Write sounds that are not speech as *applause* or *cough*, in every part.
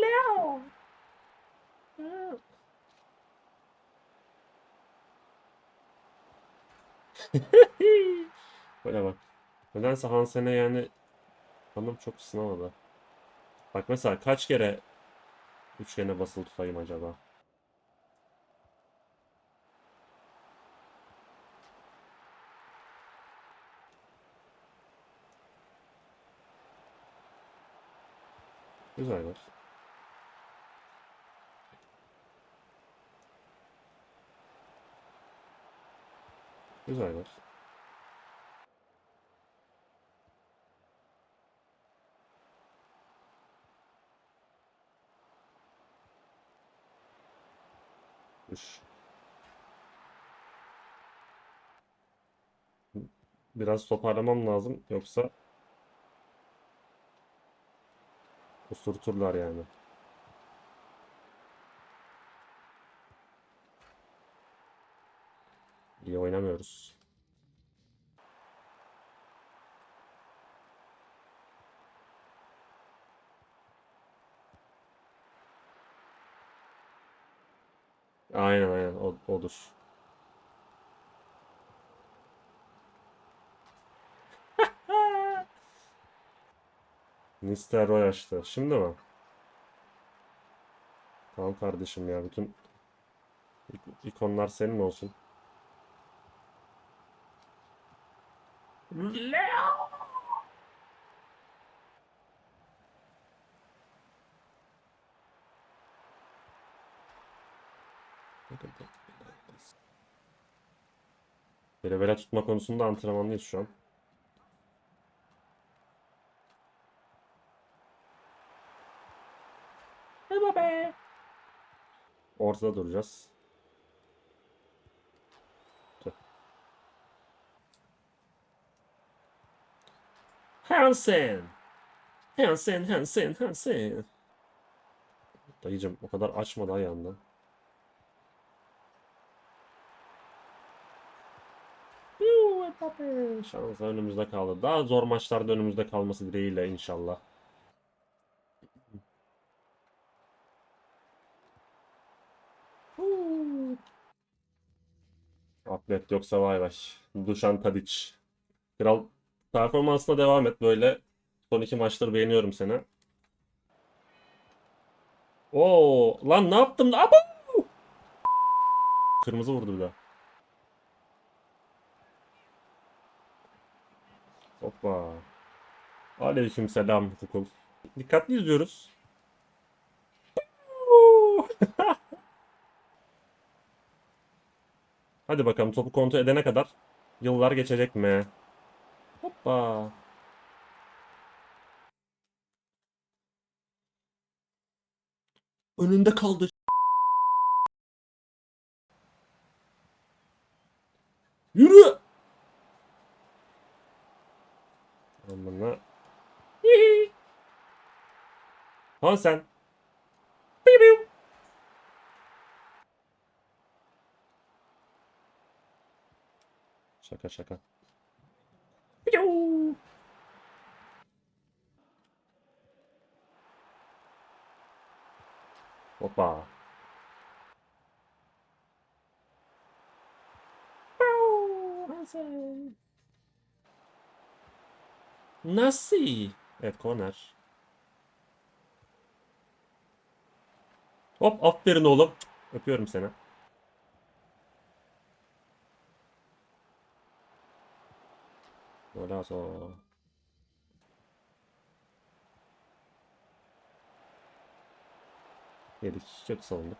Leo. Böyle bak. Nedense Hansen'e yani kanım çok ısınamadı. Bak mesela kaç kere üçgene basılı tutayım acaba? Güzel var. Güzel. Biraz toparlamam lazım yoksa osurturlar yani. İyi oynamıyoruz. Aynen aynen o, odur. *laughs* Nistelrooy açtı. Şimdi mi? Tamam kardeşim ya bütün ik- ikonlar senin olsun. Leo. Berabere tutma konusunda antrenmanlıyız şu an. Ortada duracağız. Hansen. Hansen, Hansen, Hansen. Dayıcım o kadar açma da ayağından. Şans önümüzde kaldı. Daha zor maçlarda önümüzde kalması dileğiyle inşallah. Atlet yoksa vay vay. Dušan Tadić. Kral performansına devam et böyle. Son iki maçları beğeniyorum seni. Oo, lan ne yaptım? Abo! Kırmızı vurdu bir de. Hoppa. Aleyküm selam hukuk. Dikkatli izliyoruz. *laughs* Hadi bakalım topu kontrol edene kadar yıllar geçecek mi? Hoppa. Önünde kaldı. Yürü. Amına. Lan sen. Şaka şaka. Hoppa. Nasıl? Evet korner. Hop aferin oğlum. Öpüyorum seni. Golazo. Yedik. Kötü savunduk.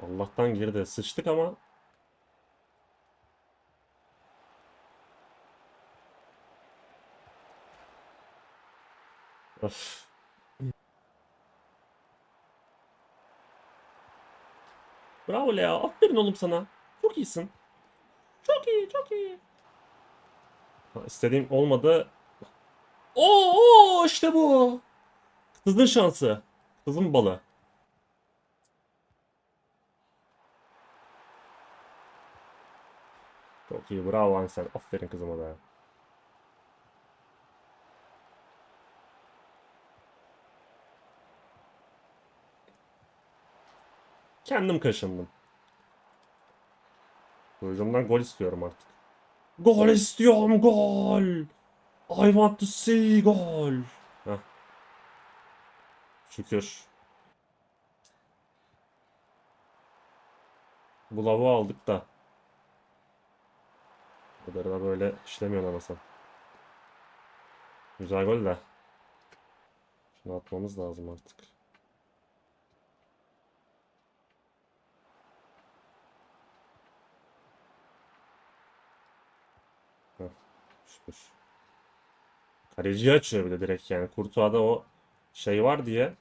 Allah'tan girdi. Sıçtık ama Of. Bravo Lea. Aferin oğlum sana. Çok iyisin. Çok iyi, çok iyi. İstediğim olmadı. Oo, işte bu. Kızın şansı. Kızın balı. Çok iyi. Bravo Ansel. Aferin kızıma da. Kendim kaşındım. Hücumdan gol istiyorum artık. Gol istiyorum gol. I want to see gol. Heh. Şükür. Bu lavuğu aldık da. Bu kadar da böyle işlemiyor anasın. Güzel gol de. Şunu atmamız lazım artık. Heh, şükür. Kaleciyi açıyor bir de direkt yani. Kurtuğa'da o şey var diye.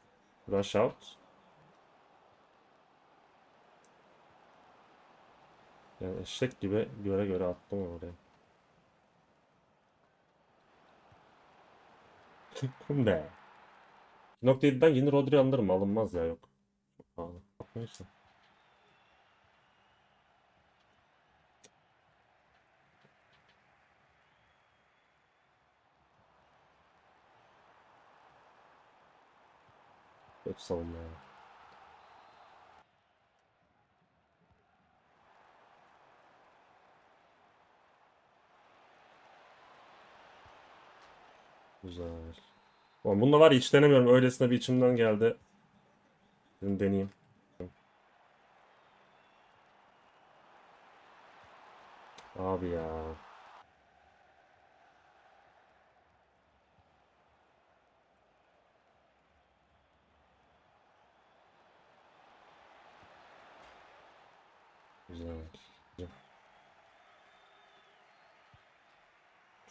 Rush out. Yani eşek gibi göre göre attım oraya. Be. 2.7'den yeni Rodri alınır mı? Alınmaz ya yok. Çok. Kötü savunma ya. Güzel. Oğlum bunda var ya hiç denemiyorum. Öylesine bir içimden geldi. Dedim deneyeyim. Abi ya. Güzel. Güzel.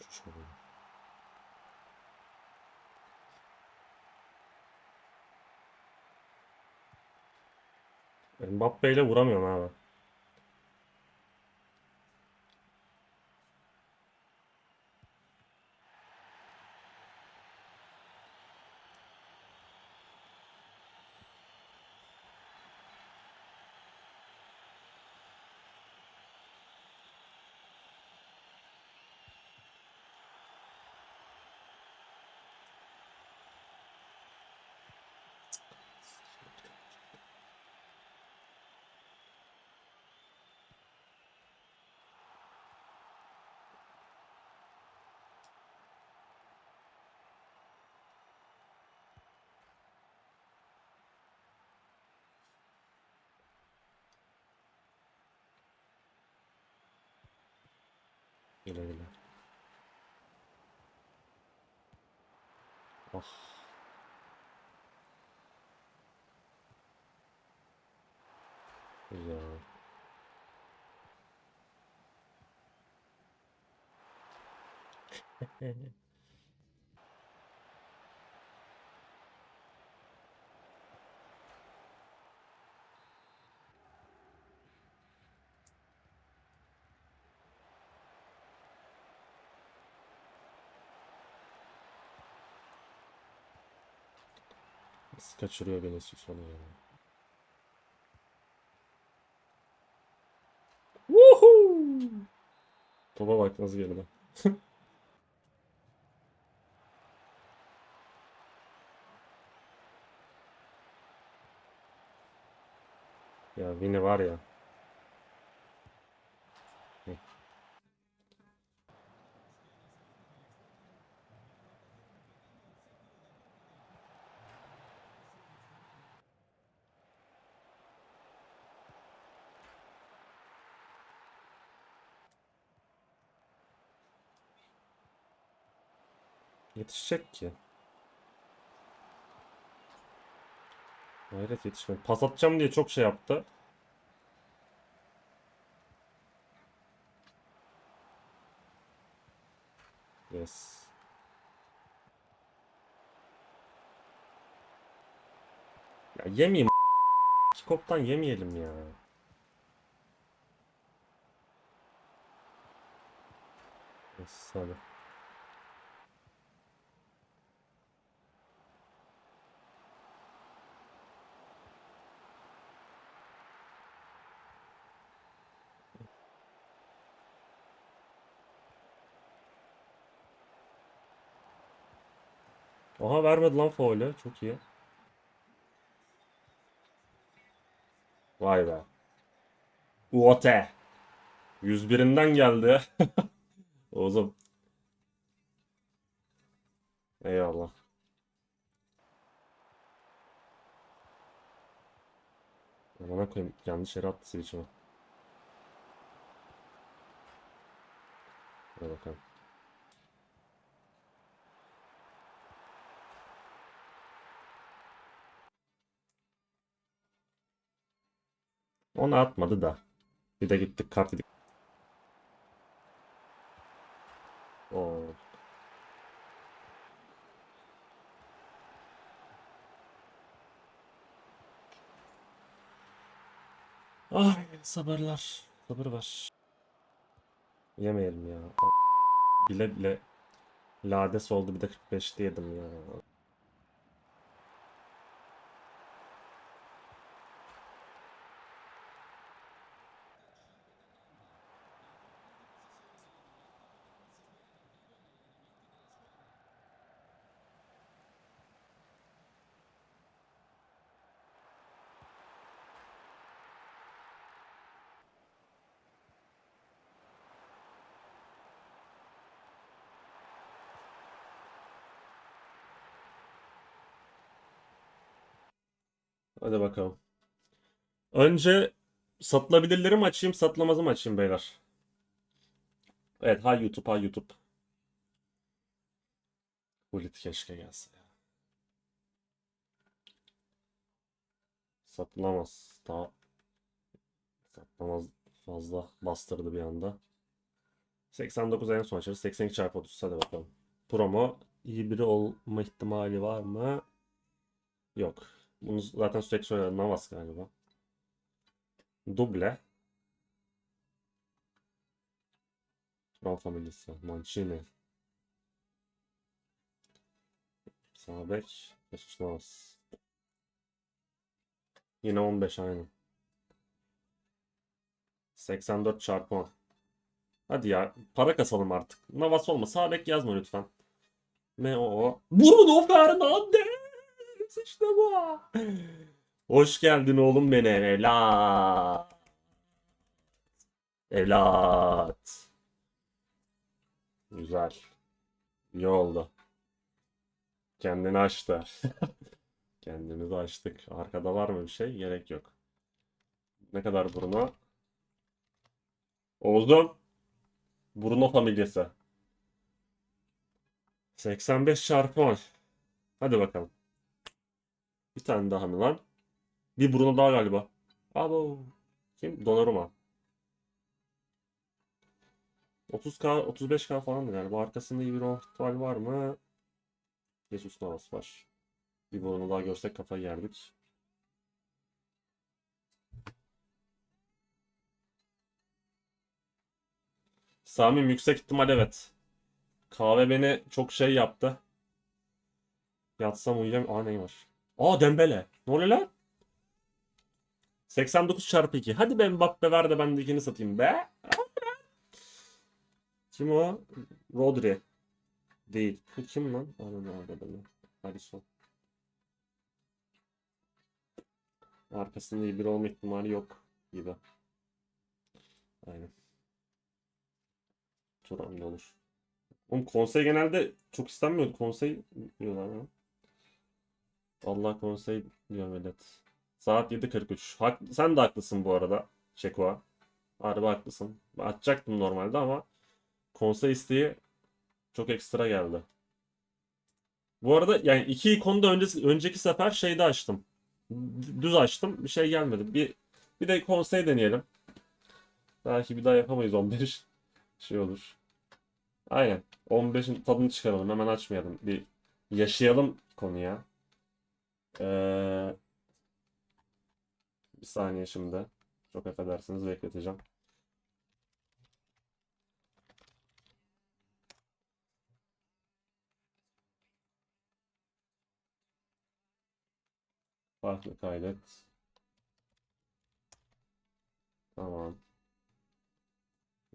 Şöyle. Mbappe ile vuramıyorum abi. Güle güle. Ah. Güzel. *laughs* Nasıl kaçırıyor Vinicius onu ya. Woohoo! Topa bak nasıl geldi. *laughs* Ya Vini var ya. Yetişecek ki. Hayret yetişmedi. Pas atacağım diye çok şey yaptı. Yes. Ya yemeyeyim. *laughs* Kikop'tan yemeyelim ya. Yes, hadi. Aha vermedi lan faulü. Çok iyi. Vay be. Uote. 101'inden geldi. *laughs* Oğuzum. Eyvallah. Bana koyayım. Yanlış yere attı switch'imi. Hadi bakalım. Onu atmadı da. Bir de gittik kart yedik. Oo. Ay sabırlar. Sabır var. Yemeyelim ya. Bile bile lades oldu bir de 45'te yedim ya. Hadi bakalım. Önce satılabilirleri mi açayım, satılamazı mı açayım beyler? Evet, ha YouTube, ha YouTube. Bulit keşke gelse ya. Satılamaz. Daha satılamaz fazla bastırdı bir anda. 89 en son açarız. 82 çarpı 30 hadi bakalım. Promo iyi biri olma ihtimali var mı? Yok. Bunu zaten sürekli söyledim. Navas galiba. Duble. Turan familyası. Mancini. Sağ bek. Jesus Navas. Yine 15 aynı. 84 çarpı 10. Hadi ya. Para kasalım artık. Navas olma. Sağ bek yazma lütfen. M-O-O. Bruno Fernandes. İşte bu. Hoş geldin oğlum benim evlat. Evlat. Güzel. İyi oldu. Kendini açtı. *laughs* Kendimizi açtık. Arkada var mı bir şey? Gerek yok. Ne kadar Bruno? Oğuzum. Bruno familyası. 85 çarpı 10. Hadi bakalım. Bir tane daha mı lan? Bir Bruno daha galiba. Abo. Kim? Donnarumma. 30k, 35k falan galiba. Arkasında bir ihtimal var mı? Jesus Navas var. Bir Bruno daha görsek kafayı yerdik. Sami'm yüksek ihtimal evet. Kahve beni çok şey yaptı. Yatsam uyuyam... Aa ne var? Aa Dembele. Ne oluyor lan? 89 çarpı 2. Hadi be Mbappe ver de ben de ikini satayım be. Kim o? Rodri. Değil. Bu kim lan? Ananı avradım. Alisson. Arkasında iyi bir olma ihtimali yok gibi. Aynen. Turan olur. Oğlum konsey genelde çok istenmiyordu. Konsey diyorlar ya. Allah konsey diyor millet. Saat 7.43. Hak, sen de haklısın bu arada. Şekua. Harbi haklısın. Ben Açacaktım normalde ama konsey isteği çok ekstra geldi. Bu arada yani iki ikonu da öncesi, önceki sefer şeyde açtım. Düz açtım. Bir şey gelmedi. Bir bir de konsey deneyelim. Belki bir daha yapamayız 15. *laughs* Şey olur. Aynen. 15'in tadını çıkaralım. Hemen açmayalım. Bir yaşayalım konuya. Ee, bir saniye şimdi. Çok affedersiniz bekleteceğim. Farklı kaydet. Tamam.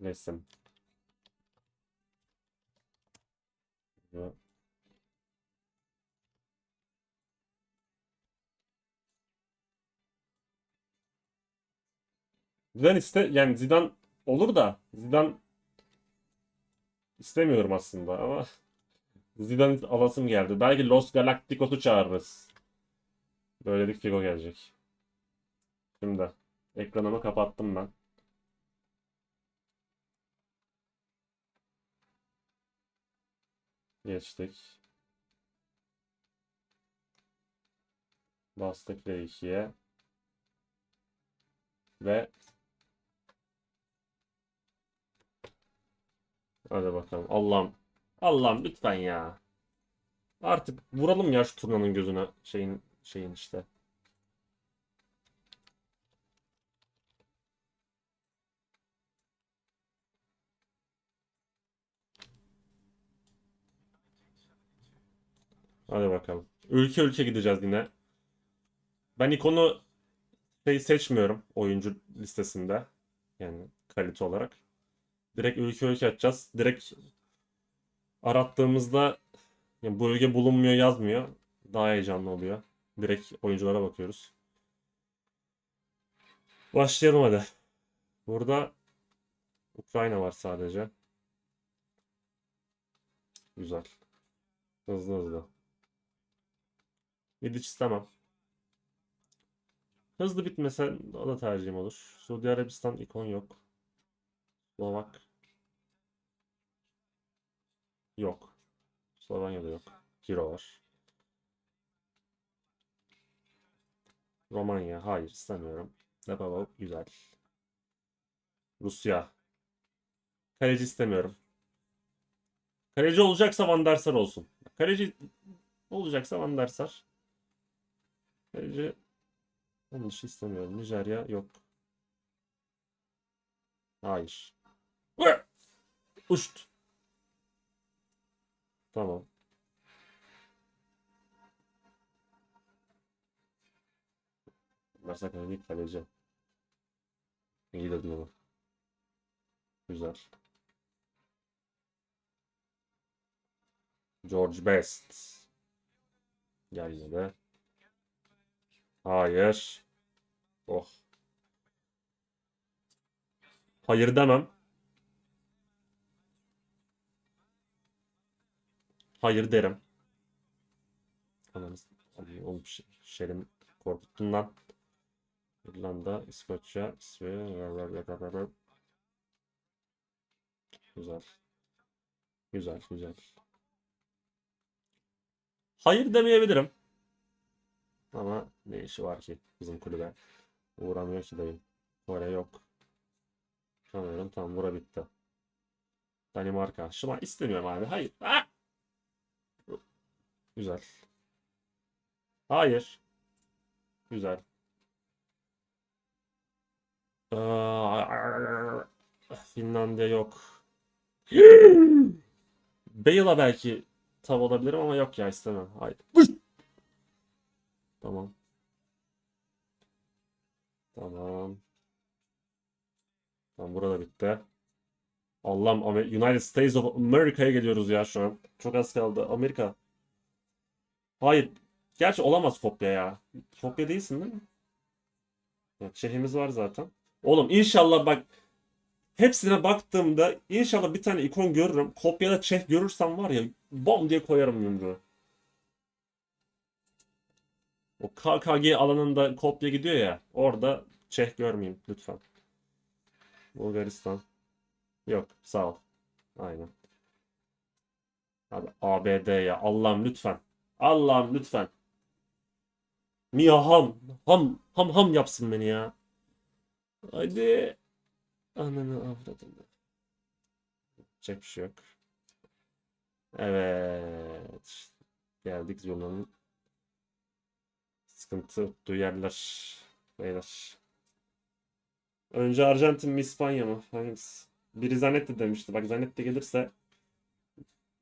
Resim. Bu. Zidane iste yani Zidane olur da Zidane istemiyorum aslında ama *laughs* Zidane alasım geldi. Belki Los Galacticos'u çağırırız. Böyle bir Figo gelecek. Şimdi ekranımı kapattım ben. Geçtik. Bastık L2'ye. Ve Hadi bakalım. Allah'ım. Allah'ım lütfen ya. Artık vuralım ya şu turnanın gözüne şeyin şeyin işte. Hadi bakalım. Ülke ülke gideceğiz yine. Ben ikonu şey seçmiyorum oyuncu listesinde. Yani kalite olarak. Direkt ülke ülke açacağız. Direkt arattığımızda yani bu ülke bulunmuyor yazmıyor. Daha heyecanlı oluyor. Direkt oyunculara bakıyoruz. Başlayalım hadi. Burada Ukrayna var sadece. Güzel. Hızlı hızlı. Vidic istemem. Hızlı bitmese o da tercihim olur. Suudi Arabistan ikon yok. Slovak. Yok. Slovanya'da yok. Hero var. Romanya. Hayır istemiyorum. Nepal güzel. Rusya. Kaleci istemiyorum. Kaleci olacaksa Van der Sar olsun. Kaleci olacaksa Van der Sar. Kaleci onun dışı istemiyorum. Nijerya yok. Hayır. Uçt. Tamam. Varsa kaleci kaleci. İyi dedin onu. Güzel. George Best. Gel yine. Hayır. Oh. Hayır demem. Hayır derim. Ananız. Ay, Oğlum Şerim korkuttun lan. İrlanda, İskoçya, İsveç. Güzel. Güzel, güzel. Hayır demeyebilirim. Ama ne işi var ki bizim kulübe? Uğramıyor ki dayım. Kore yok. Sanıyorum tam bura bitti. Danimarka. Şuma istemiyorum abi. Hayır. Ah! Güzel. Hayır. Güzel. Aa, Finlandiya yok. *gasps* Bale'a belki tav olabilirim ama yok ya istemem. Hayır. Tamam. Tamam. Tamam burada bitti. Allah'ım United States of America'ya geliyoruz ya şu an. Çok az kaldı. Amerika. Hayır. Gerçi olamaz kopya ya. Kopya değilsin değil mi? Ya, Çehimiz var zaten. Oğlum inşallah bak hepsine baktığımda inşallah bir tane ikon görürüm. Kopyada Çeh görürsem var ya bom diye koyarım yumruğu. O KKG alanında kopya gidiyor ya. Orada Çeh görmeyeyim lütfen. Bulgaristan. Yok sağ ol. Aynen. Abi ABD ya Allah'ım lütfen. Allah'ım lütfen. Mia ham. Ham ham ham yapsın beni ya. Hadi. Ananı avradını. Yapacak bir şey yok. Evet. Geldik zonanın sıkıntı yerler. Beyler. Önce Arjantin mi İspanya mı? Hangisi? Biri Zanetti demişti. Bak Zanetti gelirse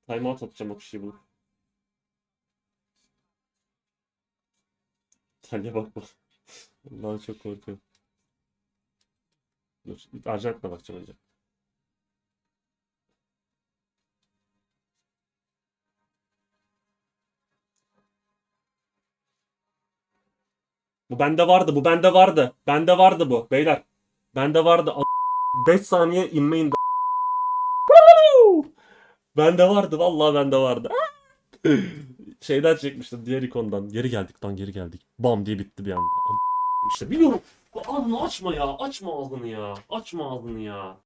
timeout atacağım o kişiyi bulup. İtalya bakma. *laughs* Allah'ım çok korkuyorum. Dur. Arjantin'e bakacağım önce. Bu bende vardı. Bu bende vardı. Bende vardı bu. Beyler. Bende vardı. 5 saniye inmeyin. Bende vardı. Vallahi bende vardı. *laughs* Şeyden çekmiştim. Diğer ikondan. Geri geldik lan geri geldik. Bam diye bitti bir anda. İşte biliyorum. Ağzını açma ya. Açma ağzını ya. Açma ağzını ya.